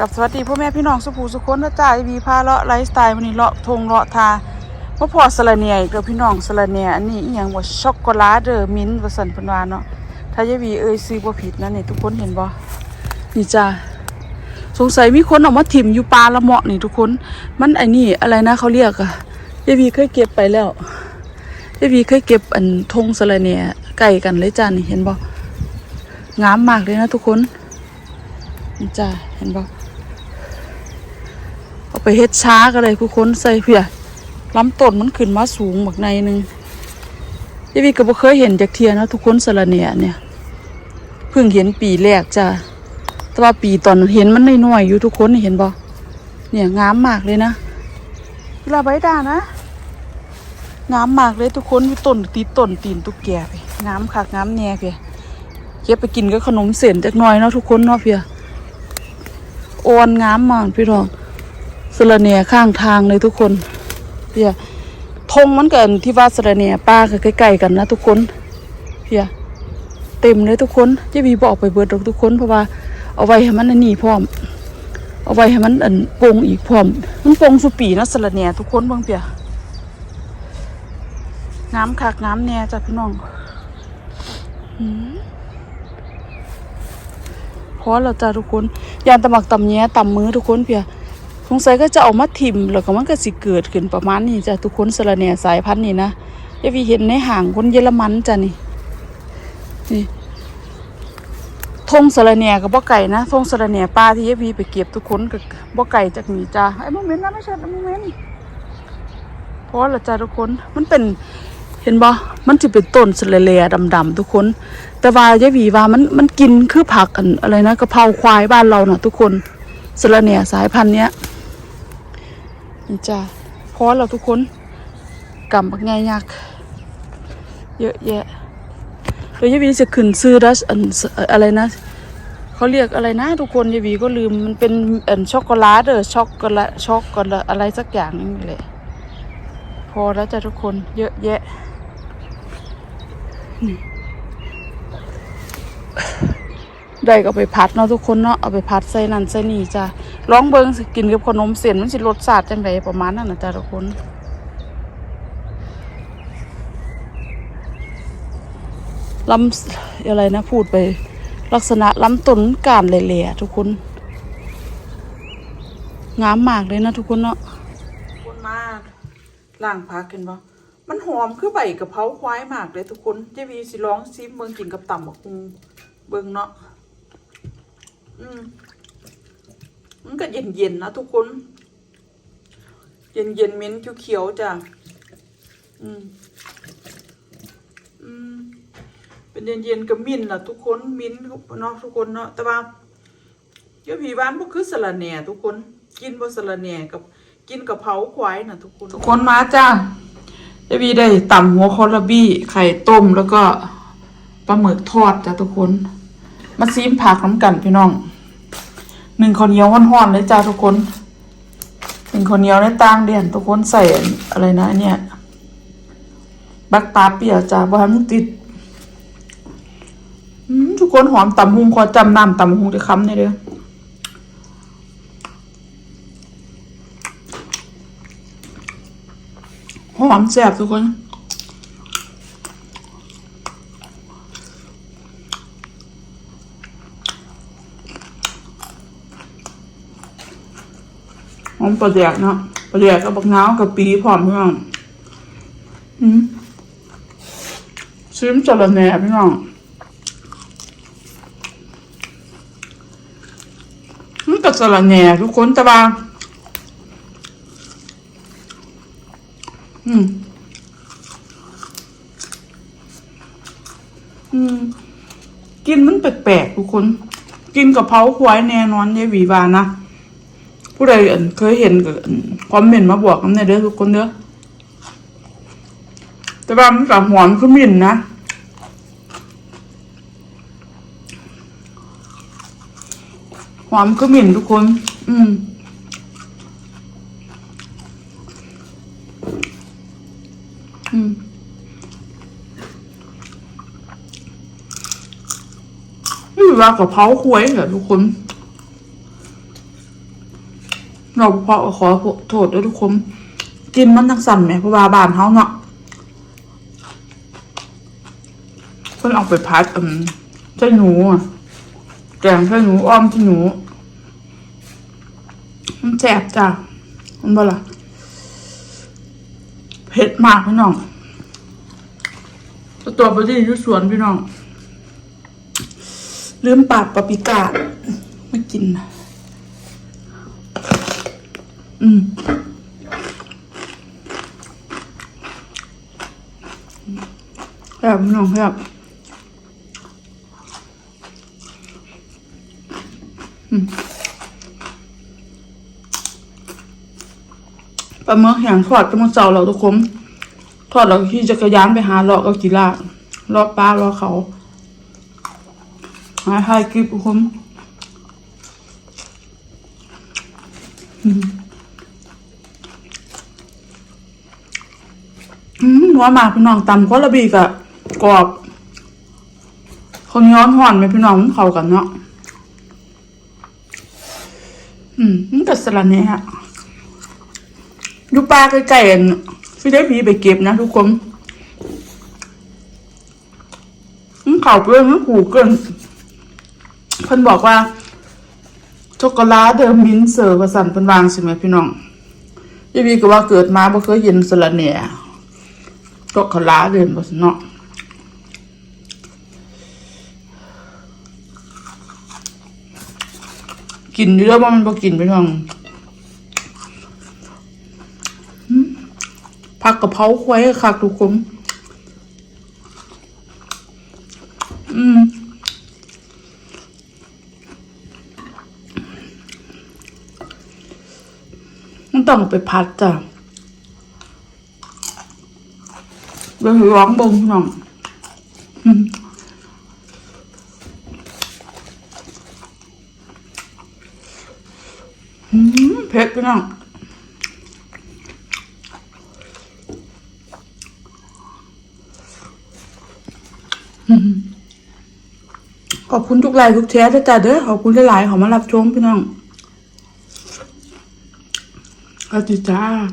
กับสวัสดีพ่อแม่พี่น้องสุภูสุคนนะจ้าไอวีพาเลาะไลฟ์สไตล์วันนี้เลาะทงเลาะทาว่าพอสละเนียอีกแล้วพี่น้องสละเนียอันนี้อีหยังว่าช็อกโกแลตเดอร์มิ้นท์วสันพนว่าเนาะถ้ายายวีเอ้ยซื้อบ่ผิดนะนี่ทุกคนเห็นบ่นี่จ้าสงสัยมีคนออกมาถิ่มอยู่ปลาละเมาะนี่ทุกคน มันไอ้นี่อะไรนะเขาเรียกอะยายวีเคยเก็บไปแล้วยายวีเคยเก็บอันทงสละเนียไก่กันเลยจ้านี่เห็นบ่งามมากเลยนะทุกคนนี่จ้าเห็นบ่ เอาไปเฮ็ดช้าก็เลยทุกคนใส่เพียลำต้นมันขึ้นมาสูงบักในหนึ่งยายวีก็บ่เคยเห็นจากเทียนะทุกคนสละเนี่ยเนี่ย เพิ่งเห็นปีแรกจ้ะแต่ว่าปีตอนเห็นมันน้อยๆอยู่ทุกคนเห็นบ่เนี่ยงามมากเลยนะเวลาใบด่านะงามมากเลยทุกคนมีต้นตีต้นตีนตุ๊กแกไปงามคักงามแน่เพียเก็บไปกินกับขนมเส้นจักน่อยเนาะทุกคนเนาะเพียโอนงามมากพี่น้อง สระเนียข้างทางเลยทุกคนเพียธงมันกันที่ว่าสระเนียป้าก็ใกล้ๆกันนะทุกคนเพียเต็มเลยทุกคนเจะวีบอกไปเบิดดอกทุกคนเพราะว่าเอาไว้ให้มันอันนี้พร้อม เอาไว้ให้มันอันโปงอีกพร้อมมันโปงสุปีนะสระเนียทุกคนเบางเปียน้ำคักน้ำแน่จ้ะพี่น้องหืมพอแล้วจ้ะทุกคนยานตำหมักตำแย้ตำมือทุกคนเพีย สงสัยก็จะเอามาทิมแล้วก็มันก็สิเกิดขึ้นประมาณนี้จ้ะทุกคนสระแหน่สายพันธุ์นี่นะยายวีเห็นในห่างคนเยอรมันจ้ะนี่นี่ทงสระแหน่กับบ่ไก่นะทงสระแหน่ปลาที่ยายวีไปเก็บทุกคนกับบ่ไก่จากนี่จ้ะไอ้โมเมนต์นะไม่ใช่โมเมนต์เพราะละจ้ะทุกคนมันเป็นเห็นบ่มันจะเป็นต้นสระแหน่ดำๆทุกคน แต่ว่ายายวีว่ามันมันกินคือผักอันอะไรนะกะเพราควายบ้านเราน่ะทุกคนสระแหน่สายพันธุ์เนี้ย จ้าพอแล้วทุกคนกำบักไงยักเยอะแยะเดี๋ยวยายวีจะขึ้นซื้อดัชอันอะไรนะเขาเรียกอะไรนะ ทุกคนยายวีก็ลืมมันเป็นอันช็อกโกแลตเออช็อกโกแลตช็อกโกแลตอะไรสักอย่างนี่แหละพอแล้วจ้ะทุกคนเยอะแยะนี่ ได้ก็ไปพัดเนาะทุกคนเนาะเอาไปพัดใส่นั่นใส่นี่จ้ะลองเบิ้งสิกินกับขนมเส้นมันสิรสชาติจังไดประมาณนั้นนะจ๊ะทุกคนลำอะไรนะพูดไป ลักษณะลำต้นการแหล่ๆทุกคนงามมากเลยนะทุกคนเนาะคนมากล่างพักกันบ่มันหอมคือใบกะเพราควายมากเลยทุกคนเจวีสิลองซิมเบิ่งกินกับต่ำบักฮูเบิ่งเนาะ อืมมันก็เย็นเย็นๆนะทุกคน เย็นเย็นๆเหม้นเขียวๆจ้ะอืมอืมเป็นเย็นเย็นๆกับมิ้นล่ะ ทุกคนมิ้นเนาะทุกคนเนาะแต่ว่าเดี๋ยวผีบ้านพวกคือสลัดแหน่ทุกคน กินบ่สลัดแหน่กับ กินกับเผาควายน่ะทุกคน ทุกคนมาจ้าเดี๋ยวพีได้ตำหัวคอระบี้ไข่ต้มแล้วก็ปลาหมึกทอดจ้ะทุกคน มาซีมผักน้ำกันพี่น้องหนึ่งข้าวเหนียวห้อนๆเลยจ้าทุกคนหนึ่งข้าวเหนียวในตางเดียนทุกคนใส่อะไรนะเนี่ย บักตาเปียจ้าบ่ให้มันติดทุกคนหอมตำหุงขอจำน้ำตำหุงจะคำนี่เด้อหอมแซ่บทุกคน หอมปลาแดกเนาะปลาแดกกับบักนาวกับปีพร้อมพี่น้องอืมชิมจระแหน่พี่น้องมันกับจระแหน่ทุกคนแต่ว่าอืมอืมกินมันแปลกๆทุกคน กินกับเพราควายแน่นอนยายวีวานะ ผู้ใดอั่นเคยเห็นก็คอมเมนต์มาบอกกันในเด้อทุกคนเด้อแต่ว่ามันกับหอมขึ้นมินนะหอมขึ้นมินทุกคน อืมอืมนี่ว่ากับเพราควายเหรอทุกคน เราพอขอโทษด้วยทุกคนกินมันทั้งสั่นไหมเพราะว่าบ้านเขาเนาะเพิ่นเอาไปพัดอืมใช่หนูอะแกงใช่หนูอ้อมใช่หนูมันแสบจ้ะมันบ่ล่ะเผ็ดมากพี่น้องตัวตัวไปที่อยู่สวนพี่น้องลืมปาดปาปิกาไม่กินนะ อืมแบบน้องแบบปลาเมื่อแห้งทอดจะมาเจ้าเราทุกคนทอดเราขี่จักรยานไปหาเลาะกับกีฬาเลาะป้าเลาะเขาหาทายคลิปทุกคนอื อืมหัวหมากพี่น้องตำก็ระบีกะกรอบคนย้อนห่อนไหมพี่น้องมันเข้ากันเนาะอืมมันกัสละเนี่ยฮะอยู่ปลาใกล้ๆกันพี่ได้พีไปเก็บนะทุกคนมันเข่าเกินมันผูกเกินเพิ่นบอกว่าช็อกโกแลตเดิมมินเซอร์กสันเป็นวางใช่ไหมพี่น้องยายบีก็ว่าเกิดมาบ่เคยเห็นสละเนี่ย ก็ขลาเดินบสเนาะกินเยอะว่ามันพอกินไปท้องผักกะเพราควายค่ะทุกคนอืมมันต้องไปพัดจ้ะ เดี๋ยวร้องบงหน่องอืมอืมเผ็ดพี่น้องขอบคุณทุกไลค์ทุกแชร์ด้วยจ้ะเด้อขอบคุณหลายๆขอมารับชมพี่น้องสวัสดีจ้า